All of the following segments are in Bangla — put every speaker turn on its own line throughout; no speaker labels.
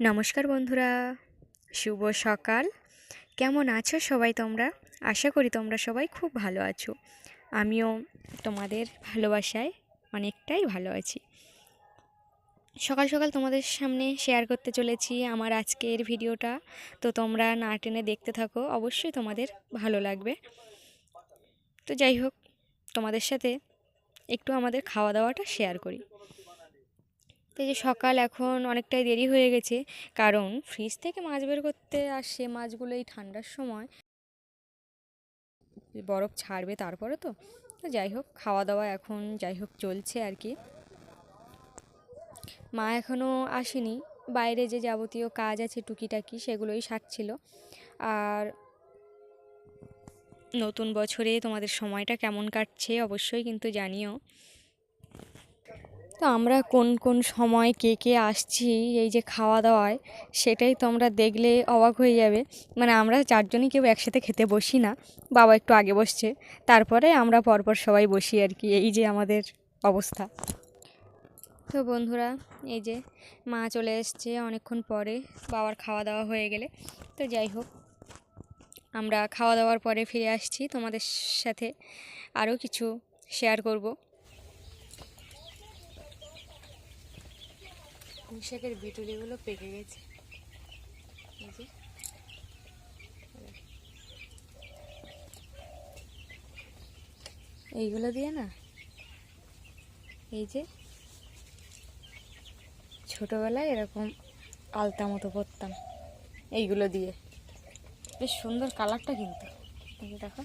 নমস্কার বন্ধুরা, শুভ সকাল। কেমন আছো সবাই তোমরা? আশা করি তোমরা সবাই খুব ভালো আছো। আমিও তোমাদের ভালোবাসায় অনেকটাই ভালো আছি। সকাল সকাল তোমাদের সামনে শেয়ার করতে চলেছি আমার আজকের ভিডিওটা। তো তোমরা না টেনে দেখতে থাকো, অবশ্যই তোমাদের ভালো লাগবে। তো যাই হোক, তোমাদের সাথে একটু আমাদের খাওয়া দাওয়াটা শেয়ার করি। তো যে সকাল এখন অনেকটাই দেরি হয়ে গেছে, কারণ ফ্রিজ থেকে মাছ বের করতে আসে মাছগুলো এই ঠান্ডার সময়। বরফ ছাড়বে তারপরে তো তো যাই হোক খাওয়া দাওয়া এখন যাই হোক চলছে আর কি। মা এখনও আসেনি, বাইরে যে যাবতীয় কাজ আছে টুকিটাকি সেগুলোই সারছিল। আর নতুন বছরে তোমাদের সময়টা কেমন কাটছে অবশ্যই কিন্তু জানিও। তো আমরা কোন কোন সময় কে কে আসছি, এই যে খাওয়া দাওয়ায়, সেটাই তোমরা দেখলে অবাক হয়ে যাবে। মানে আমরা চারজনই কেউ একসাথে খেতে বসি না, বাবা একটু আগে বসছে, তারপরে আমরা পরপর সবাই বসি আর কি, এই যে আমাদের অবস্থা। তো বন্ধুরা, এই যে মা চলে এসছে অনেকক্ষণ পরে, বাবার খাওয়া দাওয়া হয়ে গেলে, তো যাই হোক, আমরা খাওয়া দাওয়ার পরে ফিরে আসছি তোমাদের সাথে, আরও কিছু শেয়ার করব। পুঁইশাকের বিটুলিগুলো পেকে গেছে। এই যে। এইগুলো দিয়ে না, এই যে ছোটোবেলায় এরকম আলতা মতো পরতাম এইগুলো দিয়ে। বেশ সুন্দর কালারটা কিন্তু। দেখো।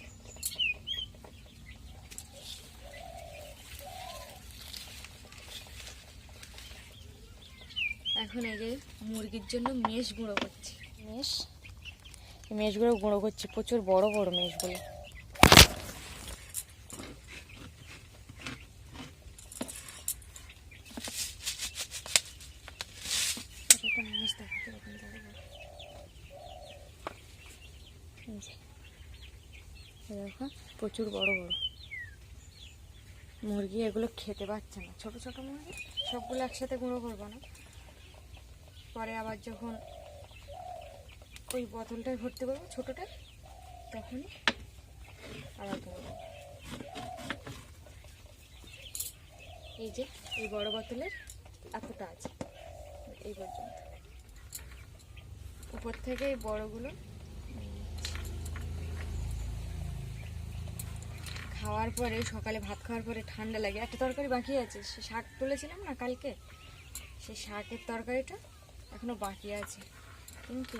এখন এই যে মুরগির জন্য মেষ গুঁড়ো করছি। মেষ মেষগুলো গুঁড়ো করছি, প্রচুর বড় বড় মেষগুলো মেষ দেখো, প্রচুর বড় বড়। মুরগি এগুলো খেতে পাচ্ছে না। ছোট ছোট মুরগি, সবগুলো একসাথে গুঁড়ো করব না। পরে আবার যখন ওই বোতলটায় ভর্তি করব, ছোটোটা তখন আবার গুঁড়ো এই যে, এই বড় বোতলের এতটা আছে, এই পর্যন্ত। উপর থেকে এই বড়গুলো খাওয়ার পরে, সকালে ভাত খাওয়ার পরে ঠান্ডা লাগে। একটা তরকারি বাকি আছে, সে শাক তুলেছিলাম না কালকে? সেই শাকের তরকারিটা এখনও বাকি আছে। কিন্তু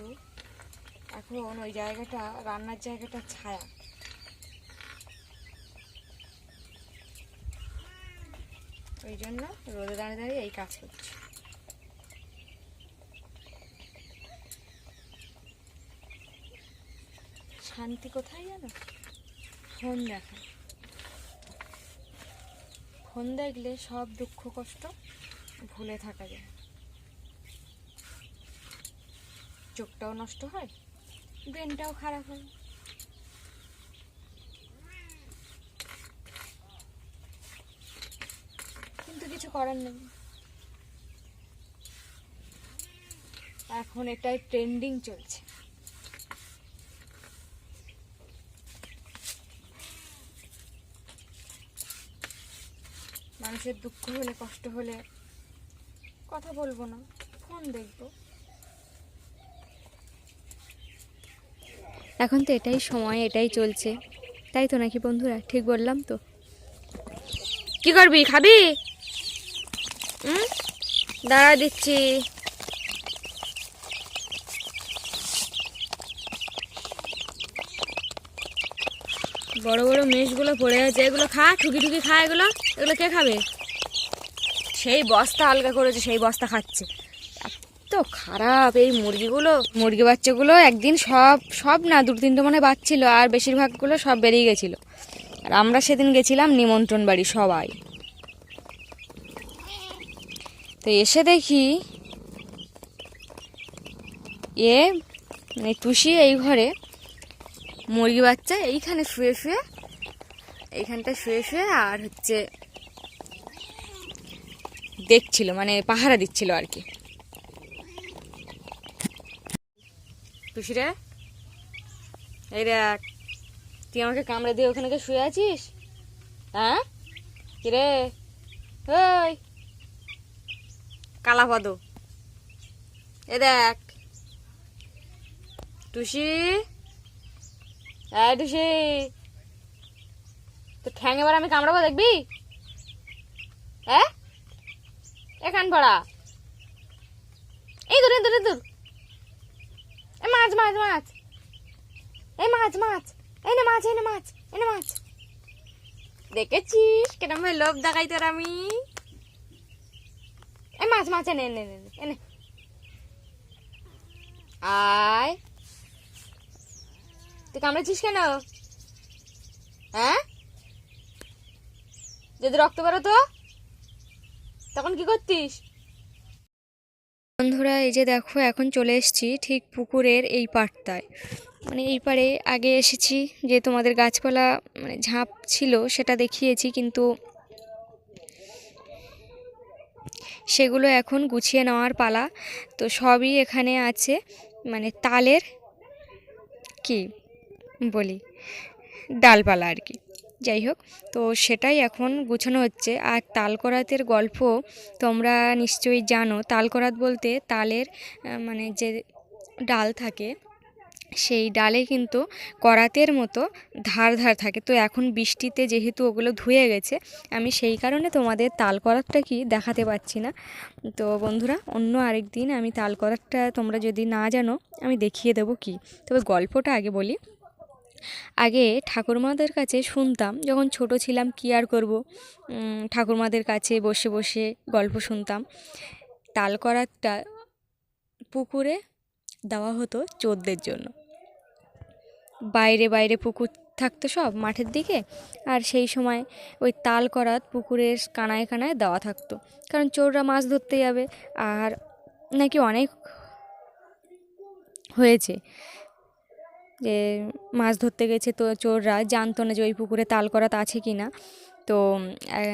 এখন ওই জায়গাটা, রান্নার জায়গাটা ছায়া। ওই জন্য রোদে দাঁড়িয়ে দাঁড়িয়ে এই কাজ করছি। শান্তি কোথায় জানো ফোন দেখা। ফোন দেখলে সব দুঃখ কষ্ট ভুলে থাকা যায়। চোখটাও নষ্ট হয়, ব্রেনটাও খারাপ হয়। কিন্তু কিছু করার নেই। এখন এটাই ট্রেন্ডিং চলছে। মানুষের দুঃখ হলে, কষ্ট হলে কথা বলব না ফোন দেখব। এখন তো এটাই সময়, এটাই চলছে। তাই তো নাকি বন্ধুরা? ঠিক বললাম তো। কি করবি? খাবি? দাঁড়া দিচ্ছি। বড় বড় মেষগুলো পড়ে আছে, এগুলো খা, ঠুকি ঠুকি খা এগুলো। এগুলো কে খাবে? সেই বস্তা আলগা করেছে, সেই বস্তা খাচ্ছে। এত খারাপ এই মুরগিগুলো। মুরগি বাচ্চাগুলো একদিন সব সব না, দু তিনটে মনে বাচ্ছিল, আর বেশিরভাগগুলো সব বেরিয়ে গেছিল। আর আমরা সেদিন গেছিলাম নিমন্ত্রণ বাড়ি সবাই। তো এসে দেখি, এ মানে টুসি এই ঘরে, মুরগি বাচ্চা এইখানে শুয়ে শুয়ে এইখানটা শুয়ে শুয়ে আর হচ্ছে দেখছিল মানে পাহারা দিচ্ছিল আর কি। টুসি রে? এই দেখ, তুই আমাকে কামড়ে দিয়ে ওখানে শুয়ে আছিস? হ্যাঁ? কিরে ওই, কালা পদ এ দেখ, টুসি। এই টুসি তো ঠ্যাং এবার আমি কামড়াবো, দেখবি? হ্যাঁ? এখান পড়া। এই দূর এই দূর দূর। এ মাছ মাছ মাছ। এ মাছ মাছ। এই না মাছ এই না মাছ এই না মাছ। দেখেছিস কেরম ভাবে লোভ দেখাই তোর আমি? এ মাছ মাছ এনে এনে এনে এনে, এনে আয়। তুই কামড়েছিস কেন? হ্যাঁ? যদি রক্ত বেরো তো তখন কি করতিস? বন্ধুরা, এই যে দেখো, এখন চলে এসেছি ঠিক পুকুরের এই পাড়টায়। মানে এই পাড়ে আগে এসেছি যে তোমাদের গাছপালা মানে ঝাঁপ ছিল সেটা দেখিয়েছি, কিন্তু সেগুলো এখন গুছিয়ে নেওয়ার পালা। তো সবই এখানে আছে মানে তালের কি বলি, ডালপালা আর কি। যাই হোক, তো সেটাই এখন গুছানো হচ্ছে। আর তালকরাতের গল্প তোমরা নিশ্চয়ই জানো। তালকরাত বলতে তালের মানে যে ডাল থাকে, সেই ডালে কিন্তু করাতের মতো ধার ধার থাকে। তো এখন বৃষ্টিতে যেহেতু ওগুলো ধুয়ে গেছে, আমি সেই কারণে তোমাদের তাল করাতটা কি দেখাতে পাচ্ছি না। তো বন্ধুরা, অন্য আরেক দিন আমি তাল করাতটা তোমরা যদি না জানো, আমি দেখিয়ে দেবো কি। তবে গল্পটা আগে বলি। আগে ঠাকুরমাদের কাছে শুনতাম, যখন ছোট ছিলাম কি আর করব? ঠাকুরমাদের কাছে বসে বসে গল্প শুনতাম। তাল করাতটা পুকুরে দেওয়া হতো চোরদের জন্য। বাইরে বাইরে পুকুর থাকতো সব মাঠের দিকে, আর সেই সময় ওই তাল করাত পুকুরের কানায় কানায় দেওয়া থাকতো। কারণ চোররা মাছ ধরতে যাবে, আর নাকি অনেক হয়েছে। যে মাছ ধরতে গেছে তো চোররা জানতো না যে ওই পুকুরে তাল করাত আছে কি না। তো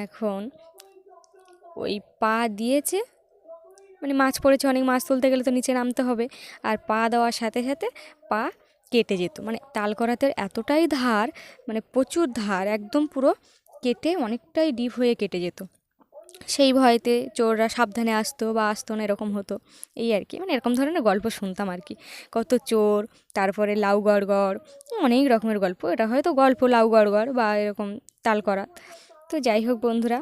এখন ওই পা দিয়েছে মানে মাছ পড়েছে, অনেক মাছ তুলতে গেলে তো নিচে নামতে হবে। আর পা দেওয়ার সাথে সাথে পা কেটে যেত। মানে তাল করাতের এতটাই ধার মানে প্রচুর ধার, একদম পুরো কেটে অনেকটাই ডিপ হয়ে কেটে যেত। সেই ভয়তে চোররা সাবধানে আসতো বা আসতো না, এরকম হতো। এই আর কি মানে এরকম ধরনের গল্প শুনতাম আর কি। কত চোর, তারপরে লাউ গড়গড়, অনেক রকমের গল্প। এটা হয়তো গল্প, লাউ গড়গড় বা এরকম তাল করাত তো যাই হোক বন্ধুরা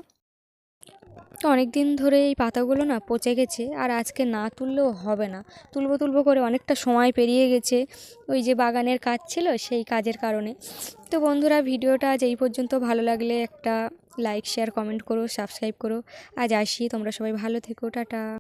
অনেক দিন ধরে এই পাতাগুলো না পচে গেছে আর আজকে না তুললেও হবে না। তুলবো তুলবো করে অনেকটা সময় পেরিয়ে গেছে। ওই যে বাগানের কাজ ছিল সেই কাজের কারণে। তো বন্ধুরা, ভিডিওটা আজ এই পর্যন্ত। ভালো লাগলে একটা লাইক শেয়ার কমেন্ট করো সাবস্ক্রাইব করো। আজ আসি তোমরা সবাই ভালো থেকো টাটা।